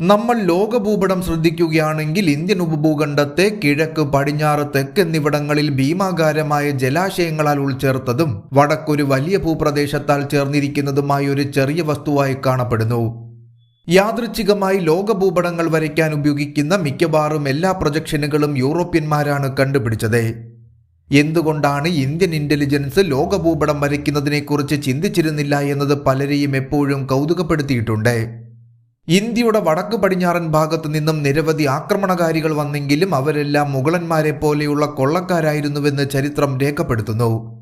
നമ്മൾ ലോകഭൂപടം ശ്രദ്ധിക്കുകയാണെങ്കിൽ ഇന്ത്യൻ ഉപഭൂഖണ്ഡത്തെ കിഴക്ക് പടിഞ്ഞാറ് തെക്ക് എന്നിവിടങ്ങളിൽ ഭീമാകാരമായ ജലാശയങ്ങളാൽ ഉൾച്ചേർത്തതും വടക്കൊരു വലിയ ഭൂപ്രദേശത്താൽ ചേർന്നിരിക്കുന്നതുമായ ഒരു ചെറിയ വസ്തുവായി കാണപ്പെടുന്നു. യാദൃച്ഛികമായി ലോകഭൂപടങ്ങൾ വരയ്ക്കാൻ ഉപയോഗിക്കുന്ന മിക്കവാറും എല്ലാ പ്രൊജക്ഷനുകളും യൂറോപ്യന്മാരാണ് കണ്ടുപിടിച്ചത്. എന്തുകൊണ്ടാണ് ഇന്ത്യൻ ഇന്റലിജൻസ് ലോകഭൂപടം വരയ്ക്കുന്നതിനെക്കുറിച്ച് ചിന്തിച്ചിരുന്നില്ല എന്നത് പലരെയും എപ്പോഴും കൗതുകപ്പെടുത്തിയിട്ടുണ്ട്. ഇന്ത്യയുടെ വടക്ക് പടിഞ്ഞാറൻ ഭാഗത്ത് നിന്നും നിരവധി ആക്രമണകാരികൾ വന്നെങ്കിലും അവരെല്ലാം മുഗളന്മാരെ പോലെയുള്ള കൊള്ളക്കാരായിരുന്നുവെന്ന് ചരിത്രം രേഖപ്പെടുത്തുന്നു.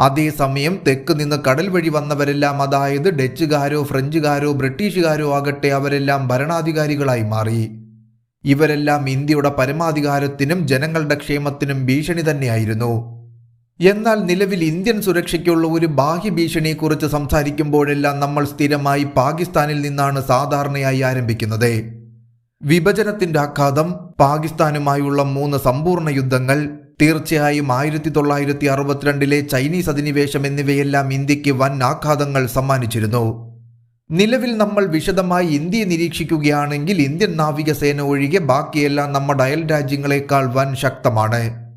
അതേസമയം തെക്ക് നിന്ന് കടൽ വഴി വന്നവരെല്ലാം അതായത് ഡച്ചുകാരോ ഫ്രഞ്ചുകാരോ ബ്രിട്ടീഷുകാരോ ആകട്ടെ അവരെല്ലാം ഭരണാധികാരികളായി മാറി. ഇവരെല്ലാം ഇന്ത്യയുടെ പരമാധികാരത്തിനും ജനങ്ങളുടെ ക്ഷേമത്തിനും ഭീഷണി തന്നെയായിരുന്നു. എന്നാൽ നിലവിൽ ഇന്ത്യൻ സുരക്ഷയ്ക്കുള്ള ഒരു ബാഹ്യ ഭീഷണിയെക്കുറിച്ച് സംസാരിക്കുമ്പോഴെല്ലാം നമ്മൾ സ്ഥിരമായി പാകിസ്ഥാനിൽ നിന്നാണ് സാധാരണയായി ആരംഭിക്കുന്നത്. വിഭജനത്തിന്റെ ആഘാതം പാകിസ്ഥാനുമായുള്ള മൂന്ന് സമ്പൂർണ യുദ്ധങ്ങൾ തീർച്ചയായും ആയിരത്തി തൊള്ളായിരത്തി അറുപത്തിരണ്ടിലെ ചൈനീസ് അധിനിവേശം എന്നിവയെല്ലാം ഇന്ത്യയ്ക്ക് വൻ ആഘാതങ്ങൾ സമ്മാനിച്ചിരുന്നു. നിലവിൽ നമ്മൾ വിശദമായി ഇന്ത്യയെ നിരീക്ഷിക്കുകയാണെങ്കിൽ ഇന്ത്യൻ നാവികസേന ഒഴികെ ബാക്കിയെല്ലാം നമ്മുടെ അയൽ രാജ്യങ്ങളെക്കാൾ വൻ ശക്തമാണ്.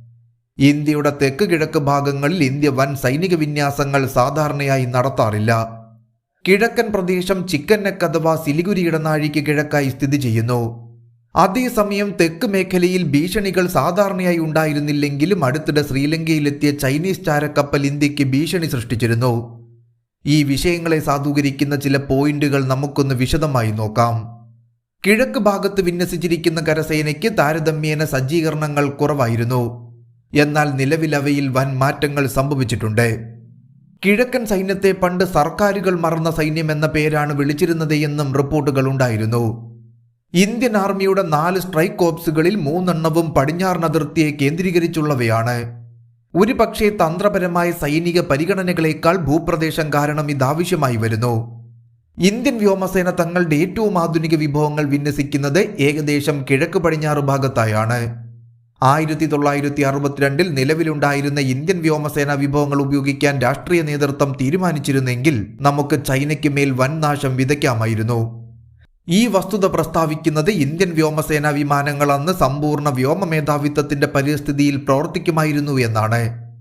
ഇന്ത്യയുടെ തെക്ക് കിഴക്ക് ഭാഗങ്ങളിൽ ഇന്ത്യ വൻ സൈനിക വിന്യാസങ്ങൾ സാധാരണയായി നടത്താറില്ല. കിഴക്കൻ പ്രദേശം ചിക്കൻ നെക്ക് അഥവാ സിലിഗുരി ഇടനാഴിക്ക് കിഴക്കായി സ്ഥിതി ചെയ്യുന്നു. അതേസമയം തെക്ക് മേഖലയിൽ ഭീഷണികൾ സാധാരണയായി ഉണ്ടായിരുന്നില്ലെങ്കിലും അടുത്തിടെ ശ്രീലങ്കയിലെത്തിയ ചൈനീസ് ചാരക്കപ്പൽ ഇന്ത്യയ്ക്ക് ഭീഷണി സൃഷ്ടിച്ചിരുന്നു. ഈ വിഷയങ്ങളെ സാധൂകരിക്കുന്ന ചില പോയിന്റുകൾ നമുക്കൊന്ന് വിശദമായി നോക്കാം. കിഴക്ക് ഭാഗത്ത് വിന്യസിച്ചിരിക്കുന്ന കരസേനയ്ക്ക് താരതമ്യേന സജ്ജീകരണങ്ങൾ കുറവായിരുന്നു. എന്നാൽ നിലവിൽ അവയിൽ വൻ മാറ്റങ്ങൾ സംഭവിച്ചിട്ടുണ്ട്. കിഴക്കൻ സൈന്യത്തെ പണ്ട് സർക്കാരുകൾ മറന്ന സൈന്യം എന്ന പേരാണ് വിളിച്ചിരുന്നത് എന്നും റിപ്പോർട്ടുകൾ ഉണ്ടായിരുന്നു. ഇന്ത്യൻ ആർമിയുടെ നാല് സ്ട്രൈക്ക് കോപ്സുകളിൽ മൂന്നെണ്ണവും പടിഞ്ഞാറൻ അതിർത്തിയെ കേന്ദ്രീകരിച്ചുള്ളവയാണ്. ഒരു പക്ഷേ തന്ത്രപരമായ സൈനിക പരിഗണനകളേക്കാൾ ഭൂപ്രദേശം കാരണം ഇതാവശ്യമായി വരുന്നു. ഇന്ത്യൻ വ്യോമസേന തങ്ങളുടെ ഏറ്റവും ആധുനിക വിഭവങ്ങൾ വിന്യസിക്കുന്നത് ഏകദേശം കിഴക്ക് പടിഞ്ഞാറ് ഭാഗത്തായാണ്. ആയിരത്തി തൊള്ളായിരത്തി അറുപത്തിരണ്ടിൽ നിലവിലുണ്ടായിരുന്ന ഇന്ത്യൻ വ്യോമസേന വിഭവങ്ങൾ ഉപയോഗിക്കാൻ രാഷ്ട്രീയ നേതൃത്വം തീരുമാനിച്ചിരുന്നെങ്കിൽ നമുക്ക് ചൈനയ്ക്ക് മേൽ വൻ നാശം വിതയ്ക്കാമായിരുന്നു. ഈ വസ്തുത പ്രസ്താവിക്കുന്നത് ഇന്ത്യൻ വ്യോമസേന വിമാനങ്ങൾ അന്ന് സമ്പൂർണ വ്യോമ മേധാവിത്വത്തിന്റെ പരിസ്ഥിതിയിൽ പ്രവർത്തിക്കുമായിരുന്നു എന്നാണ്.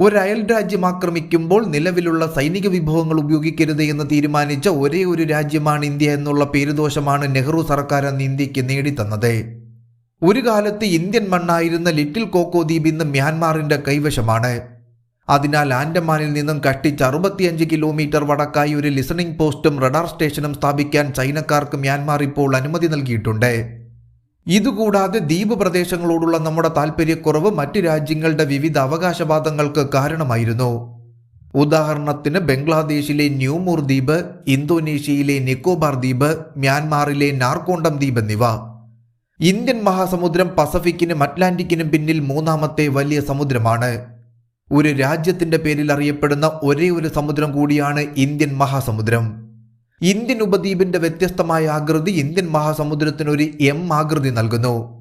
ഒരു അയൽ രാജ്യം ആക്രമിക്കുമ്പോൾ നിലവിലുള്ള സൈനിക വിഭവങ്ങൾ ഉപയോഗിക്കരുത് എന്ന് തീരുമാനിച്ച ഒരേ ഒരു രാജ്യമാണ് ഇന്ത്യ എന്നുള്ള പേരുദോഷമാണ് നെഹ്റു സർക്കാർ അന്ന് ഇന്ത്യയ്ക്ക് നേടിത്തന്നത്. ഒരു കാലത്ത് ഇന്ത്യൻ മണ്ണായിരുന്ന ലിറ്റിൽ കോക്കോ ദ്വീപ് ഇന്ന് മ്യാൻമാറിന്റെ കൈവശമാണ്. അതിനാൽ ആൻഡമാനിൽ നിന്നും കഷ്ടിച്ച് അറുപത്തിയഞ്ച് കിലോമീറ്റർ വടക്കായി ഒരു ലിസണിംഗ് പോസ്റ്റും റഡാർ സ്റ്റേഷനും സ്ഥാപിക്കാൻ ചൈനക്കാർക്ക് മ്യാൻമാർ ഇപ്പോൾ അനുമതി നൽകിയിട്ടുണ്ട്. ഇതുകൂടാതെ ദ്വീപ് പ്രദേശങ്ങളോടുള്ള നമ്മുടെ താൽപ്പര്യക്കുറവ് മറ്റ് രാജ്യങ്ങളുടെ വിവിധ അവകാശവാദങ്ങൾക്ക് കാരണമായിരുന്നു. ഉദാഹരണത്തിന് ബംഗ്ലാദേശിലെ ന്യൂമൂർ ദ്വീപ് ഇന്തോനേഷ്യയിലെ നിക്കോബാർ ദ്വീപ് മ്യാൻമാറിലെ നാർക്കോണ്ടം ദ്വീപ് എന്നിവ. ഇന്ത്യൻ മഹാസമുദ്രം പസഫിക്കിനും അറ്റ്ലാന്റിക്കിനും പിന്നിൽ മൂന്നാമത്തെ വലിയ സമുദ്രമാണ്. ഒരു രാജ്യത്തിന്റെ പേരിൽ അറിയപ്പെടുന്ന ഒരേ ഒരു സമുദ്രം കൂടിയാണ് ഇന്ത്യൻ മഹാസമുദ്രം. ഇന്ത്യൻ ഉപദ്വീപിന്റെ വ്യത്യസ്തമായ ആകൃതി ഇന്ത്യൻ മഹാസമുദ്രത്തിന് ഒരു എം ആകൃതി നൽകുന്നു.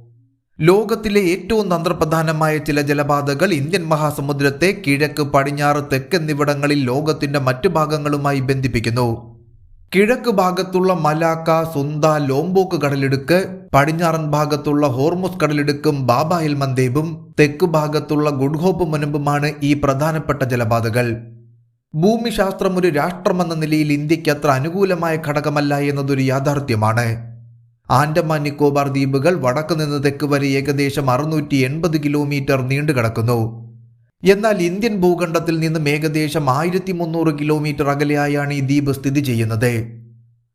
ലോകത്തിലെ ഏറ്റവും തന്ത്രപ്രധാനമായ ചില ജലപാതകൾ ഇന്ത്യൻ മഹാസമുദ്രത്തെ കിഴക്ക് പടിഞ്ഞാറ് തെക്ക് എന്നിവിടങ്ങളിൽ ലോകത്തിന്റെ മറ്റു ഭാഗങ്ങളുമായി ബന്ധിപ്പിക്കുന്നു. കിഴക്ക് ഭാഗത്തുള്ള മലാക്ക സുന്ദ ലോംബോക്ക് കടലിടുക്ക് പടിഞ്ഞാറൻ ഭാഗത്തുള്ള ഹോർമോസ് കടലിടുക്കും ബാബ മന്ദേബും തെക്ക് ഭാഗത്തുള്ള ഗുഡ്ഹോപ്പ് മുനമ്പുമാണ് ഈ പ്രധാനപ്പെട്ട ജലപാതകൾ. ഭൂമിശാസ്ത്രം ഒരു രാഷ്ട്രമെന്ന നിലയിൽ ഇന്ത്യയ്ക്ക് അത്ര അനുകൂലമായ ഘടകമല്ല എന്നതൊരു യാഥാർത്ഥ്യമാണ്. ആൻഡമാൻ നിക്കോബാർ ദ്വീപുകൾ വടക്ക് നിന്ന് തെക്ക് വരെ ഏകദേശം അറുന്നൂറ്റി എൺപത് കിലോമീറ്റർ നീണ്ടുകിടക്കുന്നു. എന്നാൽ ഇന്ത്യൻ ഭൂഖണ്ഡത്തിൽ നിന്നും ഏകദേശം ആയിരത്തി മുന്നൂറ് കിലോമീറ്റർ അകലെയായാണ് ഈ ദ്വീപ് സ്ഥിതി ചെയ്യുന്നത്.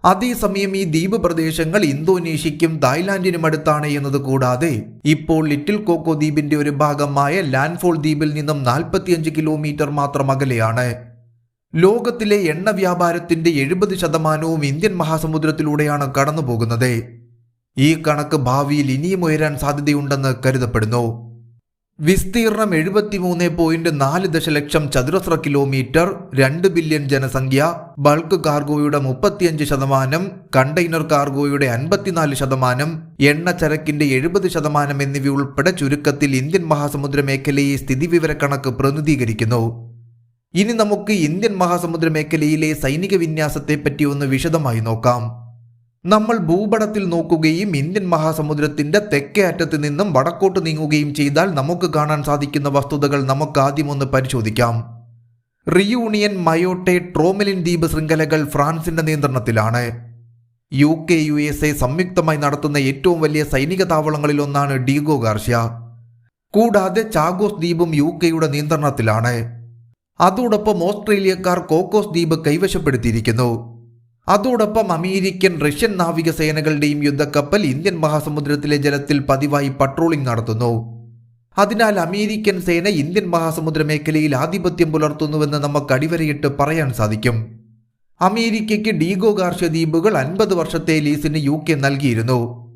അതേസമയം ഈ ദ്വീപ് പ്രദേശങ്ങൾ ഇന്തോനേഷ്യയ്ക്കും തായ്ലാന്റിനും അടുത്താണ് എന്നത് കൂടാതെ ഇപ്പോൾ ലിറ്റിൽ കോക്കോ ദ്വീപിന്റെ ഒരു ഭാഗമായ ലാൻഡ്ഫോൾ ദ്വീപിൽ നിന്നും നാൽപ്പത്തിയഞ്ച് കിലോമീറ്റർ മാത്രം അകലെയാണ്. ലോകത്തിലെ എണ്ണ വ്യാപാരത്തിന്റെ എഴുപത് ശതമാനവും ഇന്ത്യൻ മഹാസമുദ്രത്തിലൂടെയാണ് കടന്നുപോകുന്നത്. ഈ കണക്ക് ഭാവിയിൽ ഇനിയും ഉയരാൻ സാധ്യതയുണ്ടെന്ന് കരുതപ്പെടുന്നു. വിസ്തീർണം എഴുപത്തിമൂന്ന് പോയിന്റ് നാല് ദശലക്ഷം ചതുരശ്ര കിലോമീറ്റർ രണ്ട് ബില്യൺ ജനസംഖ്യ ബൾക്ക് കാർഗോയുടെ മുപ്പത്തിയഞ്ച് ശതമാനം കണ്ടെയ്നർ കാർഗോയുടെ അൻപത്തിനാല് ശതമാനം എണ്ണ ചരക്കിന്റെ എഴുപത് ശതമാനം എന്നിവയുൾപ്പെടെ ചുരുക്കത്തിൽ ഇന്ത്യൻ മഹാസമുദ്ര മേഖലയെ സ്ഥിതിവിവരക്കണക്ക് പ്രതിനിധീകരിക്കുന്നു. ഇനി നമുക്ക് ഇന്ത്യൻ മഹാസമുദ്ര മേഖലയിലെ സൈനിക വിന്യാസത്തെപ്പറ്റി ഒന്ന് വിശദമായി നോക്കാം. നമ്മൾ ഭൂപടത്തിൽ നോക്കുകയും ഇന്ത്യൻ മഹാസമുദ്രത്തിന്റെ തെക്കേ അറ്റത്ത് നിന്നും വടക്കോട്ട് നീങ്ങുകയും ചെയ്താൽ നമുക്ക് കാണാൻ സാധിക്കുന്ന വസ്തുതകൾ നമുക്ക് ആദ്യം ഒന്ന് പരിശോധിക്കാം. റിയൂണിയൻ മയോട്ടെ ട്രോമെലിൻ ദ്വീപ് ശൃംഖലകൾ ഫ്രാൻസിന്റെ നിയന്ത്രണത്തിലാണ്. U K U S A സംയുക്തമായി നടത്തുന്ന ഏറ്റവും വലിയ സൈനിക താവളങ്ങളിലൊന്നാണ് ഡീഗോ ഗാർഷ്യ. കൂടാതെ ചാഗോസ് ദ്വീപും യു കെയുടെ നിയന്ത്രണത്തിലാണ്. അതോടൊപ്പം ഓസ്ട്രേലിയക്കാർ കോക്കോസ് ദ്വീപ് കൈവശപ്പെടുത്തിയിരിക്കുന്നു. അതോടൊപ്പം അമേരിക്കൻ റഷ്യൻ നാവികസേനകളുടെയും യുദ്ധക്കപ്പൽ ഇന്ത്യൻ മഹാസമുദ്രത്തിലെ ജലത്തിൽ പതിവായി പട്രോളിംഗ് നടത്തുന്നു. അതിനാൽ അമേരിക്കൻ സേന ഇന്ത്യൻ മഹാസമുദ്ര മേഖലയിൽ ആധിപത്യം പുലർത്തുന്നുവെന്ന് നമുക്ക് അടിവരയിട്ട് പറയാൻ സാധിക്കും. അമേരിക്കയ്ക്ക് ഡീഗോ ഗാർഷ്യ ദ്വീപുകൾ അൻപത് വർഷത്തെ ലീസിന് യു കെ നൽകിയിരുന്നു.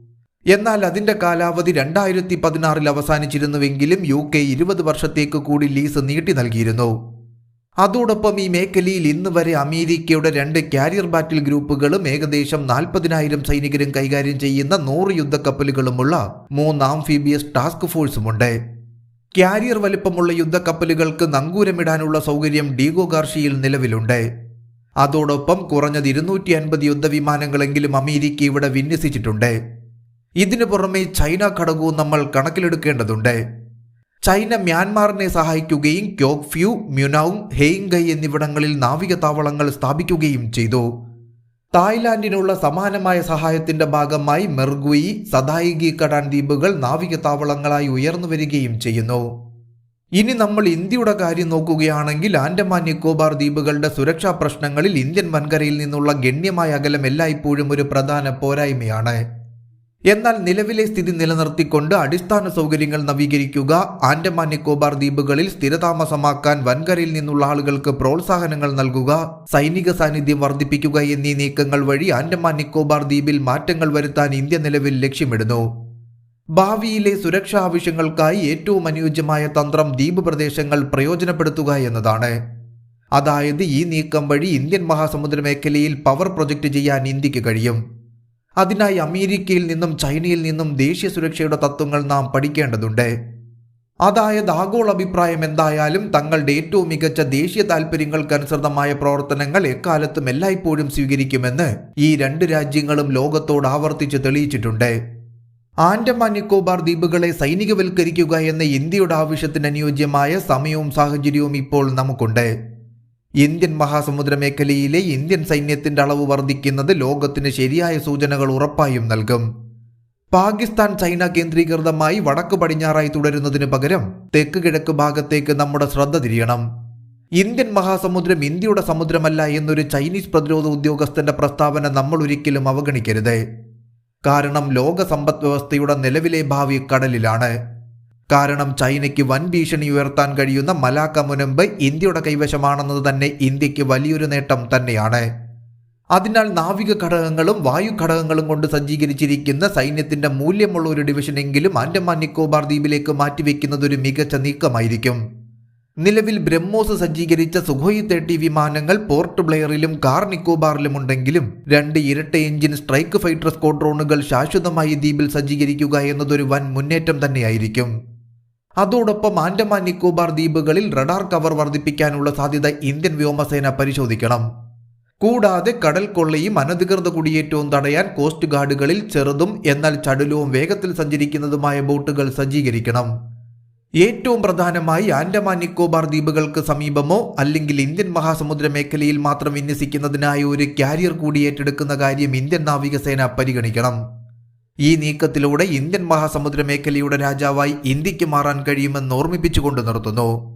എന്നാൽ അതിന്റെ കാലാവധി രണ്ടായിരത്തി പതിനാറിൽ അവസാനിച്ചിരുന്നുവെങ്കിലും യു കെ ഇരുപത് വർഷത്തേക്ക് കൂടി ലീസ് നീട്ടി നൽകിയിരുന്നു. അതോടൊപ്പം ഈ മേഖലയിൽ ഇന്ന് വരെ അമേരിക്കയുടെ രണ്ട് കാരിയർ ബാറ്റിൽ ഗ്രൂപ്പുകളും ഏകദേശം നാൽപ്പതിനായിരം സൈനികരും കൈകാര്യം ചെയ്യുന്ന നൂറ് യുദ്ധക്കപ്പലുകളുമുള്ള മൂന്ന് ആംഫീബിയസ് ടാസ്ക് ഫോഴ്സുമുണ്ട് കാരിയർ വലിപ്പമുള്ള യുദ്ധക്കപ്പലുകൾക്ക് നങ്കൂരമിടാനുള്ള സൗകര്യം ഡീഗോ ഗാർഷിയിൽ നിലവിലുണ്ട്. അതോടൊപ്പം കുറഞ്ഞത് ഇരുന്നൂറ്റി അൻപത് യുദ്ധവിമാനങ്ങളെങ്കിലും അമേരിക്ക ഇവിടെ വിന്യസിച്ചിട്ടുണ്ട്. ഇതിനു പുറമെ ചൈന ഘടകവും നമ്മൾ കണക്കിലെടുക്കേണ്ടതുണ്ട്. ചൈന മ്യാൻമാറിനെ സഹായിക്കുകയും ക്യോക്ഫ്യൂ മ്യുനൌങ് ഹെയിങ്കൈ എന്നിവിടങ്ങളിൽ നാവിക താവളങ്ങൾ സ്ഥാപിക്കുകയും ചെയ്തു. തായ്ലാന്റിനുള്ള സമാനമായ സഹായത്തിന്റെ ഭാഗമായി മെർഗുയി സദായിഗി കടാൻ ദ്വീപുകൾ നാവിക താവളങ്ങളായി ഉയർന്നു വരികയും ചെയ്യുന്നു. ഇനി നമ്മൾ ഇന്ത്യയുടെ കാര്യം നോക്കുകയാണെങ്കിൽ ആൻഡമാൻ നിക്കോബാർ ദ്വീപുകളുടെ സുരക്ഷാ പ്രശ്നങ്ങളിൽ ഇന്ത്യൻ വൻകരയിൽ നിന്നുള്ള ഗണ്യമായ അകലം എല്ലായ്പ്പോഴും ഒരു പ്രധാന പോരായ്മയാണ്. എന്നാൽ നിലവിലെ സ്ഥിതി നിലനിർത്തിക്കൊണ്ട് അടിസ്ഥാന സൗകര്യങ്ങൾ നവീകരിക്കുക ആൻഡമാൻ നിക്കോബാർ ദ്വീപുകളിൽ സ്ഥിരതാമസമാക്കാൻ വൻകരയിൽ നിന്നുള്ള ആളുകൾക്ക് പ്രോത്സാഹനങ്ങൾ നൽകുക സൈനിക സാന്നിധ്യം വർദ്ധിപ്പിക്കുക എന്നീ നീക്കങ്ങൾ വഴി ആൻഡമാൻ നിക്കോബാർ ദ്വീപിൽ മാറ്റങ്ങൾ വരുത്താൻ ഇന്ത്യ നിലവിൽ ലക്ഷ്യമിടുന്നു. ഭാവിയിലെ സുരക്ഷാ ആവശ്യങ്ങൾക്കായി ഏറ്റവും അനുയോജ്യമായ തന്ത്രം ദ്വീപ് പ്രദേശങ്ങൾ പ്രയോജനപ്പെടുത്തുക എന്നതാണ്. അതായത് ഈ നീക്കം വഴി ഇന്ത്യൻ മഹാസമുദ്ര മേഖലയിൽ പവർ പ്രൊജക്റ്റ് ചെയ്യാൻ ഇന്ത്യയ്ക്ക് കഴിയും. അതിനായി അമേരിക്കയിൽ നിന്നും ചൈനയിൽ നിന്നും ദേശീയ സുരക്ഷയുടെ തത്വങ്ങൾ നാം പഠിക്കേണ്ടതുണ്ട്. അതായത് ആഗോള അഭിപ്രായം എന്തായാലും തങ്ങളുടെ ഏറ്റവും മികച്ച ദേശീയ താൽപ്പര്യങ്ങൾക്കനുസൃതമായ പ്രവർത്തനങ്ങൾ എക്കാലത്തും എല്ലായ്പ്പോഴും സ്വീകരിക്കുമെന്ന് ഈ രണ്ട് രാജ്യങ്ങളും ലോകത്തോട് ആവർത്തിച്ച് തെളിയിച്ചിട്ടുണ്ട്. ആൻഡമാൻ നിക്കോബാർ ദ്വീപുകളെ സൈനികവൽക്കരിക്കുക എന്ന ഇന്ത്യയുടെ ആവശ്യത്തിന് അനുയോജ്യമായ സമയവും സാഹചര്യവും ഇപ്പോൾ നമുക്കുണ്ട്. ഇന്ത്യൻ മഹാസമുദ്ര മേഖലയിലെ ഇന്ത്യൻ സൈന്യത്തിന്റെ അളവ് വർദ്ധിക്കുന്നത് ലോകത്തിന് ശരിയായ സൂചനകൾ ഉറപ്പായും നൽകും. പാകിസ്ഥാൻ ചൈന കേന്ദ്രീകൃതമായി വടക്ക് പടിഞ്ഞാറായി തുടരുന്നതിന് പകരം തെക്ക് കിഴക്ക് ഭാഗത്തേക്ക് നമ്മുടെ ശ്രദ്ധ തിരിയണം. ഇന്ത്യൻ മഹാസമുദ്രം ഇന്ത്യയുടെ സമുദ്രമല്ല എന്നൊരു ചൈനീസ് പ്രതിരോധ ഉദ്യോഗസ്ഥന്റെ പ്രസ്താവന നമ്മൾ ഒരിക്കലും അവഗണിക്കരുത്. കാരണം ലോക സമ്പദ് വ്യവസ്ഥയുടെ നിലവിലെ ഭാവി കടലിലാണ്. കാരണം ചൈനയ്ക്ക് വൻ ഭീഷണി ഉയർത്താൻ കഴിയുന്ന മലാക്ക മുനമ്പ് ഇന്ത്യയുടെ കൈവശമാണെന്നത് തന്നെ ഇന്ത്യയ്ക്ക് വലിയൊരു നേട്ടം തന്നെയാണ്. അതിനാൽ നാവിക ഘടകങ്ങളും വായു ഘടകങ്ങളും കൊണ്ട് സജ്ജീകരിച്ചിരിക്കുന്ന സൈന്യത്തിന്റെ മൂല്യമുള്ള ഒരു ഡിവിഷനെങ്കിലും ആൻഡമാൻ നിക്കോബാർ ദ്വീപിലേക്ക് മാറ്റിവെക്കുന്നത് ഒരു മികച്ച നീക്കമായിരിക്കും. നിലവിൽ ബ്രഹ്മോസ് സജ്ജീകരിച്ച സുഖോയി തേർട്ടി വിമാനങ്ങൾ പോർട്ട് ബ്ലെയറിലും കാർ നിക്കോബാറിലും ഉണ്ടെങ്കിലും രണ്ട് ഇരട്ട എഞ്ചിൻ സ്ട്രൈക്ക് ഫൈറ്റർ സ്ക്വാഡ്രോണുകൾ ശാശ്വതമായി ദ്വീപിൽ സജ്ജീകരിക്കുക എന്നതൊരു വൻ മുന്നേറ്റം തന്നെയായിരിക്കും. അതോടൊപ്പം ആൻഡമാൻ നിക്കോബാർ ദ്വീപുകളിൽ റഡാർ കവർ വർദ്ധിപ്പിക്കാനുള്ള സാധ്യത ഇന്ത്യൻ വ്യോമസേന പരിശോധിക്കണം. കൂടാതെ കടൽ കൊള്ളയും അനധികൃത കുടിയേറ്റവും തടയാൻ കോസ്റ്റ് ഗാർഡുകളിൽ ചെറുതും എന്നാൽ ചടുലവും വേഗത്തിൽ സഞ്ചരിക്കുന്നതുമായ ബോട്ടുകൾ സജ്ജീകരിക്കണം. ഏറ്റവും പ്രധാനമായി ആൻഡമാൻ നിക്കോബാർ ദ്വീപുകൾക്ക് സമീപമോ അല്ലെങ്കിൽ ഇന്ത്യൻ മഹാസമുദ്ര മേഖലയിൽ മാത്രം വിന്യസിക്കുന്നതിനായി ഒരു കാരിയർ കൂടി ഏറ്റെടുക്കുന്ന കാര്യം ഇന്ത്യൻ നാവികസേന പരിഗണിക്കണം. ഈ നീക്കത്തിലൂടെ ഇന്ത്യൻ മഹാസമുദ്ര മേഖലയുടെ രാജാവായി ഇന്ത്യയ്ക്ക് മാറാൻ കഴിയുമെന്ന് ഓർമ്മിപ്പിച്ചുകൊണ്ട് നിർത്തുന്നു.